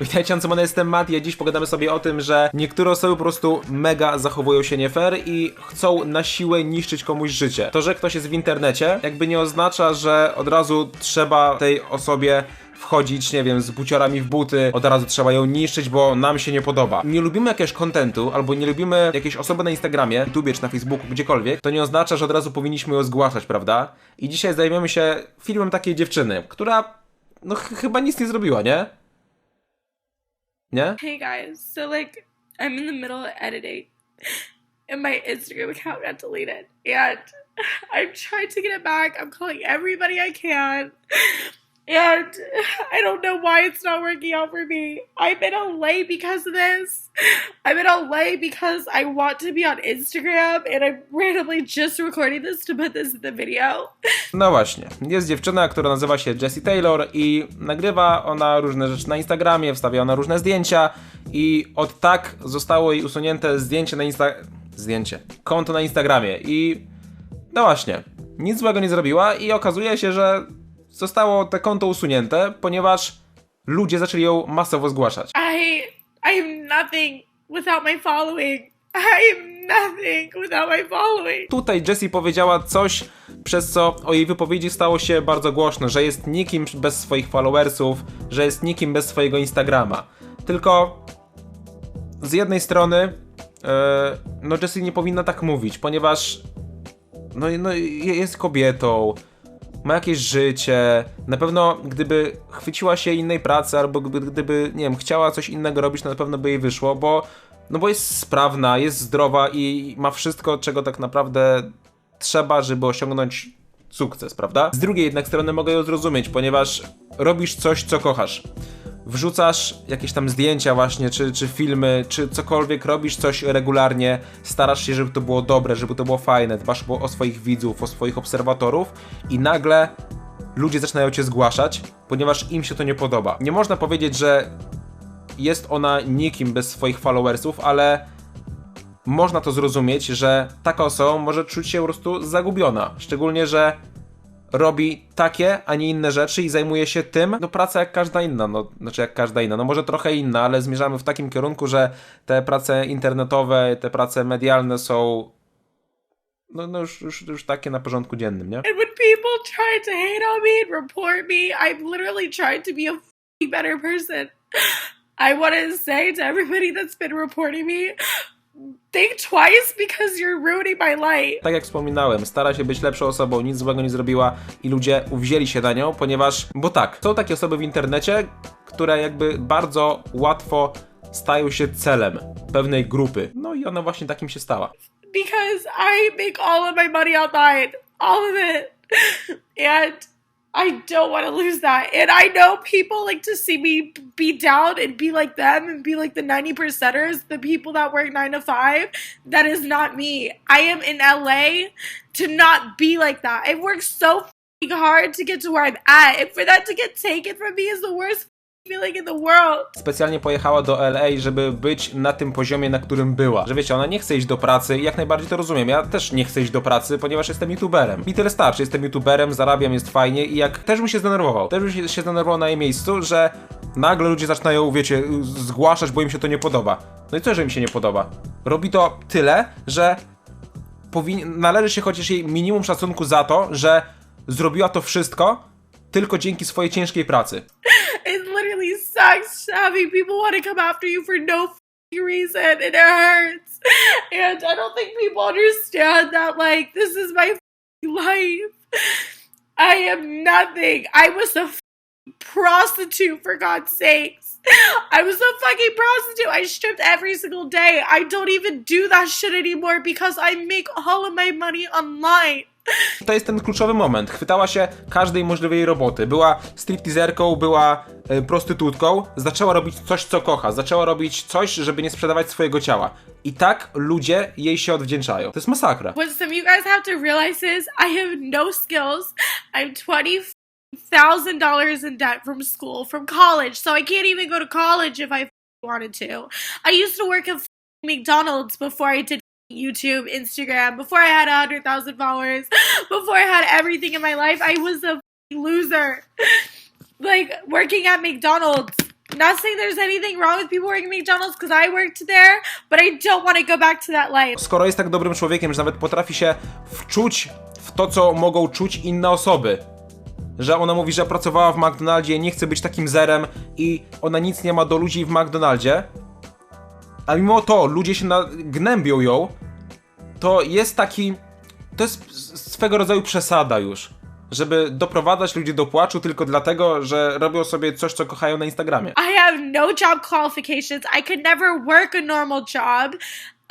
Witajcie, Ancymony, jestem Matt ja dziś pogadamy sobie o tym, że niektóre osoby po prostu mega zachowują się nie fair i chcą na siłę niszczyć komuś życie. To, że ktoś jest w internecie, jakby nie oznacza, że od razu trzeba tej osobie wchodzić, nie wiem, z buciorami w buty, od razu trzeba ją niszczyć, bo nam się nie podoba. Nie lubimy jakiegoś kontentu, albo nie lubimy jakiejś osoby na Instagramie, YouTubie czy na Facebooku, gdziekolwiek, to nie oznacza, że od razu powinniśmy ją zgłaszać, prawda? I dzisiaj zajmiemy się filmem takiej dziewczyny, która no ch- chyba nic nie zrobiła, nie? Nie? Hey guys, so like I'm in the middle of editing and my Instagram account got deleted and I'm trying to get it back. I'm calling everybody I can. And I don't know why it's not working out for me. I'm in LA because of this. I'm in LA because I want to be on Instagram and I'm randomly just recording this to put this in the video. No właśnie, jest dziewczyna, która nazywa się Jessie Taylor i nagrywa ona różne rzeczy na Instagramie, wstawia ona różne zdjęcia i od tak zostało jej usunięte zdjęcie na Insta... zdjęcie, konto na Instagramie i no właśnie, nic złego nie zrobiła i okazuje się, że zostało te konto usunięte, ponieważ ludzie zaczęli ją masowo zgłaszać. I I'm nothing without my following. I'm nothing without my following. Tutaj Jessie powiedziała coś, przez co o jej wypowiedzi stało się bardzo głośno, że jest nikim bez swoich followersów, że jest nikim bez swojego Instagrama. Tylko z jednej strony, e, no Jessie nie powinna tak mówić, ponieważ no, no je- jest kobietą, ma jakieś życie. Na pewno gdyby chwyciła się innej pracy, albo gdyby, nie wiem, chciała coś innego robić, to na pewno by jej wyszło, bo no bo jest sprawna, jest zdrowa i ma wszystko, czego tak naprawdę trzeba, żeby osiągnąć sukces, prawda? Z drugiej jednak strony mogę ją zrozumieć, ponieważ robisz coś, co kochasz. Wrzucasz jakieś tam zdjęcia właśnie, czy, czy filmy, czy cokolwiek, robisz coś regularnie, starasz się, żeby to było dobre, żeby to było fajne, dbasz o swoich widzów, o swoich obserwatorów i nagle ludzie zaczynają cię zgłaszać, ponieważ im się to nie podoba. Nie można powiedzieć, że jest ona nikim bez swoich followersów, ale można to zrozumieć, że taka osoba może czuć się po prostu zagubiona. Szczególnie, że robi takie, a nie inne rzeczy i zajmuje się tym, no praca jak każda inna, no znaczy jak każda inna, no może trochę inna, ale zmierzamy w takim kierunku, że te prace internetowe, te prace medialne są no, no już, już, już takie na porządku dziennym, nie? And when people try to hate on me and report me, I'm literally trying to be a better person. I want to say to everybody that's been reporting me, think twice because you're ruining my life. Tak jak wspominałem, stara się być lepszą osobą, nic złego nie zrobiła i ludzie uwzięli się na nią, ponieważ, bo tak, są takie osoby w internecie, które jakby bardzo łatwo stają się celem pewnej grupy. No i ona właśnie takim się stała. because I make all of my money online, all of it, and I don't want to lose that. And I know people like to see me be down and be like them and be like the 90 percenters, the people that work nine to five. That is not me. I am in LA to not be like that. I worked so hard to get to where I'm at, and for that to get taken from me is the worst Specjalnie pojechała do LA, żeby być na tym poziomie, na którym była. Że wiecie, ona nie chce iść do pracy i jak najbardziej to rozumiem. Ja też nie chcę iść do pracy, ponieważ jestem youtuberem. I tyle starczy, jestem youtuberem, zarabiam, jest fajnie i jak też bym się zdenerwował. Też bym się, się zdenerwował na jej miejscu, że nagle ludzie zaczynają, wiecie, zgłaszać, bo im się to nie podoba. No i co, że im się nie podoba? Robi to tyle, że powin... należy się chociaż jej minimum szacunku za to, że zrobiła to wszystko tylko dzięki swojej ciężkiej pracy. Literally sucks having people want to come after you for no reason, and it hurts. And I don't think people understand that. Like, this is my life. I am nothing. I was a prostitute, for God's sakes. I was a fucking prostitute. I stripped every single day. I don't even do that shit anymore because I make all of my money online. To jest ten kluczowy moment. Chwytała się każdej możliwej roboty. Była stripteaserką, była e, prostytutką, zaczęła robić coś, co kocha. Zaczęła robić coś, żeby nie sprzedawać swojego ciała. I tak ludzie jej się odwdzięczają. To jest masakra. What some you guys have to realize is I have no skills. I'm twenty thousand dollars in debt from school, from college, so I can't even go to college if I wanted to. I used to work at McDonald's before I did YouTube, Instagram, before I had a hundred thousand followers, before I had everything in my life. I was a loser. like working at McDonald's Not saying there's anything wrong with people working at McDonald's because I worked there, but I don't want to go back to that life. Skoro jest tak dobrym człowiekiem, że nawet potrafi się wczuć w to, co mogą czuć inne osoby. Że ona mówi, że pracowała w McDonaldzie, nie chce być takim zerem i ona nic nie ma do ludzi w McDonaldzie. A mimo to ludzie się gnębią ją, to jest taki. To jest swego rodzaju przesada już. Żeby doprowadzać ludzi do płaczu tylko dlatego, że robią sobie coś, co kochają na Instagramie. I have no job qualifications. I could never work a normal job.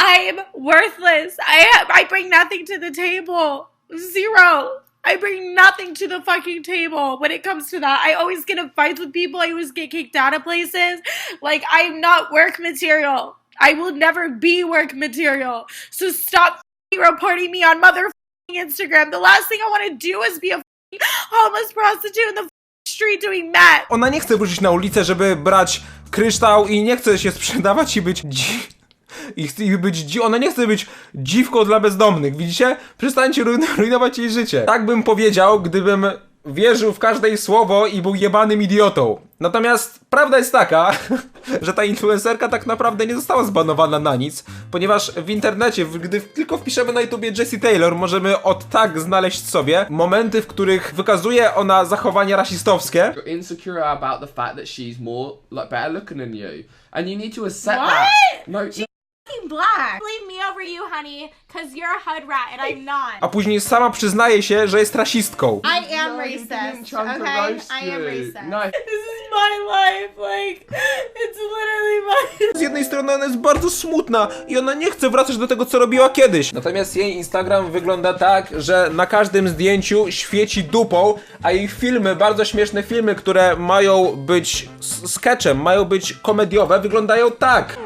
I'm worthless. I I bring nothing to the table. Zero. I bring nothing to the fucking table when it comes to that. I always get in fights with people. I always get kicked out of places. Like I'm not work material. I will never be work material. So stop reporting me on mother Instagram. The last thing I want to do is be a homeless prostitute in the street doing meth. Ona nie chce wrócić na ulicę, żeby brać kryształ i nie chce się sprzedawać i być. I, chce- być dzi... Ona nie chce być dziwką dla bezdomnych, widzicie? Przestańcie rujn- rujnować jej życie. Tak bym powiedział, gdybym wierzył w każde słowo i był jebanym idiotą. Natomiast prawda jest taka, że ta influencerka tak naprawdę nie została zbanowana na nic, ponieważ w internecie, gdy tylko wpiszemy na YouTubie Jessie Taylor, możemy od tak znaleźć sobie momenty, w których wykazuje ona zachowania rasistowskie, You're insecure about the fact that she's more like better looking than you, and you need to accept What? that. No, no, fucking black. Leave me over you, honey, because you're a hood rat and I'm not. a później sama przyznaje się, że jest rasistką. I am no, you didn't racist, try to okay? roast I am you. racist. No, This is my life. Like, it's literally my. Z jednej strony ona jest bardzo smutna i ona nie chce wracać do tego, co robiła kiedyś. Natomiast jej Instagram wygląda tak, że na każdym zdjęciu świeci dupą, a jej filmy, bardzo śmieszne filmy, które mają być s- sketchem, mają być komediowe, wyglądają tak.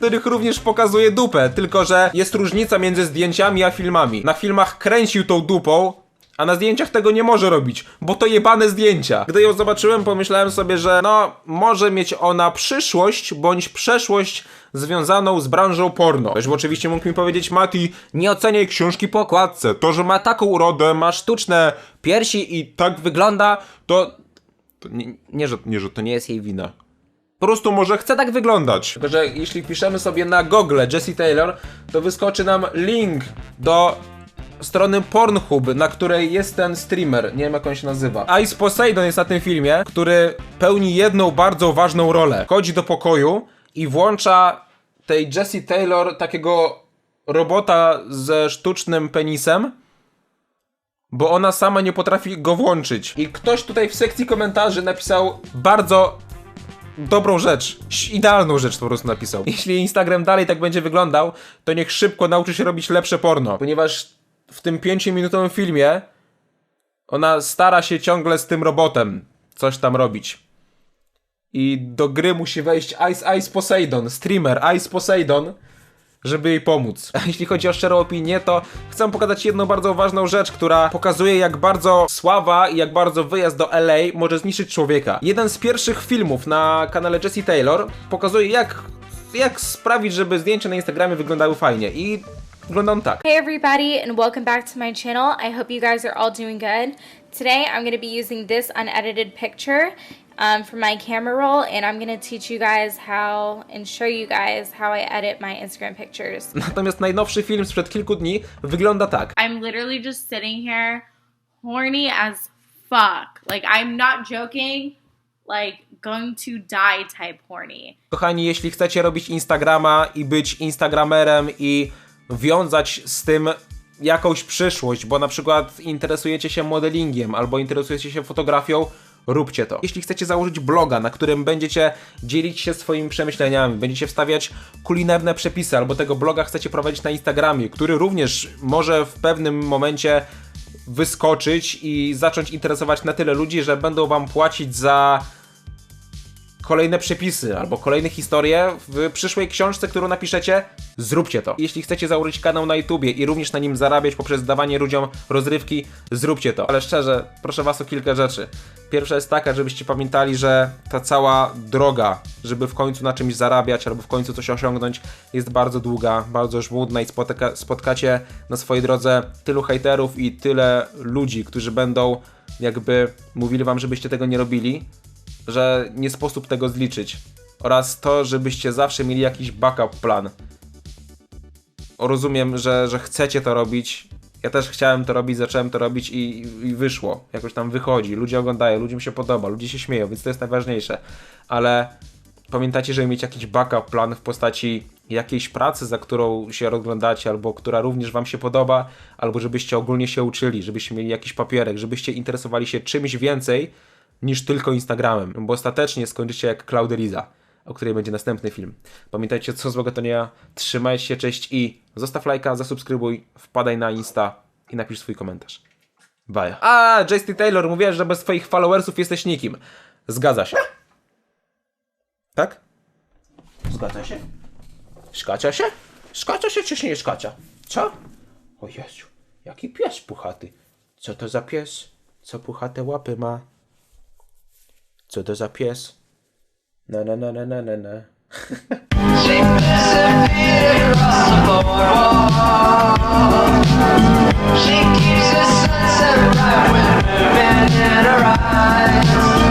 Których również pokazuje dupę, tylko że jest różnica między zdjęciami a filmami. Na filmach kręcił tą dupą, a na zdjęciach tego nie może robić, bo to jebane zdjęcia. Gdy ją zobaczyłem, pomyślałem sobie, że no, może mieć ona przyszłość bądź przeszłość związaną z branżą porno. Też oczywiście mógł mi powiedzieć, Mati, nie oceniaj książki po okładce. To, że ma taką urodę, ma sztuczne piersi i tak wygląda, to... to nie, nie, że, nie, że to nie jest jej wina. Po prostu może chce tak wyglądać. Tylko, że jeśli piszemy sobie na Google Jessie Taylor, to wyskoczy nam link do strony Pornhub, na której jest ten streamer, nie wiem jak on się nazywa. Ice Poseidon jest na tym filmie, który pełni jedną bardzo ważną rolę. Chodzi do pokoju i włącza tej Jessie Taylor takiego robota ze sztucznym penisem, bo ona sama nie potrafi go włączyć. I ktoś tutaj w sekcji komentarzy napisał bardzo dobrą rzecz, idealną rzecz po prostu napisał. Jeśli Instagram dalej tak będzie wyglądał, to niech szybko nauczy się robić lepsze porno, ponieważ w tym 5-minutowym filmie ona stara się ciągle z tym robotem coś tam robić. I do gry musi wejść Ice Ice Poseidon, streamer Ice Poseidon, żeby jej pomóc. A jeśli chodzi o szczerą opinię, to chcę pokazać jedną bardzo ważną rzecz, która pokazuje jak bardzo sława i jak bardzo wyjazd do LA może zniszczyć człowieka. Jeden z pierwszych filmów na kanale Jessie Taylor pokazuje jak, jak sprawić, żeby zdjęcia na Instagramie wyglądały fajnie i wygląda on tak. Hey everybody and welcome back to my channel. I hope you guys are all doing good. Today I'm going to be using this unedited picture um, for my camera roll and I'm to teach you guys how and show you guys how I edit my Instagram pictures. Natomiast najnowszy film sprzed kilku dni wygląda tak. I'm literally just sitting here, horny as fuck. Like I'm not joking. Like going to die type horny. Kochani, jeśli chcecie robić Instagrama i być Instagramerem i wiązać z tym jakąś przyszłość, bo na przykład interesujecie się modelingiem albo interesujecie się fotografią, róbcie to. Jeśli chcecie założyć bloga, na którym będziecie dzielić się swoimi przemyśleniami, będziecie wstawiać kulinarne przepisy, albo tego bloga chcecie prowadzić na Instagramie, który również może w pewnym momencie wyskoczyć i zacząć interesować na tyle ludzi, że będą wam płacić za kolejne przepisy albo kolejne historie w przyszłej książce, którą napiszecie, zróbcie to. Jeśli chcecie założyć kanał na YouTubie i również na nim zarabiać poprzez dawanie ludziom rozrywki, zróbcie to. Ale szczerze, proszę was o kilka rzeczy. Pierwsza jest taka, żebyście pamiętali, że ta cała droga, żeby w końcu na czymś zarabiać albo w końcu coś osiągnąć, jest bardzo długa, bardzo żmudna i spotyka, spotkacie na swojej drodze tylu hejterów i tyle ludzi, którzy będą jakby mówili wam, żebyście tego nie robili, że nie sposób tego zliczyć. Oraz to, żebyście zawsze mieli jakiś backup plan. Rozumiem, że, że chcecie to robić. Ja też chciałem to robić, zacząłem to robić i, i wyszło. Jakoś tam wychodzi. Ludzie oglądają, ludziom się podoba, ludzie się śmieją, więc to jest najważniejsze. Ale pamiętajcie, żeby mieć jakiś backup plan w postaci jakiejś pracy, za którą się rozglądacie, albo która również Wam się podoba, albo żebyście ogólnie się uczyli, żebyście mieli jakiś papierek, żebyście interesowali się czymś więcej niż tylko Instagramem, bo ostatecznie skończycie jak Claudeliza, o której będzie następny film. Pamiętajcie, co złego to nie ja. Trzymajcie się, cześć i zostaw lajka, zasubskrybuj, wpadaj na Insta i napisz swój komentarz. Bye. A, J.T. Taylor, mówiłeś, że bez swoich followersów jesteś nikim. Zgadza się. Tak? Zgadza się? Szkacia się? Szkacia się czy się nie szkacia? Co? O Jezu, jaki pies puchaty. Co to za pies? Co puchate łapy ma? So those are pies? No, no, no, no, no, no, no. She keeps sunset with moving in her eyes.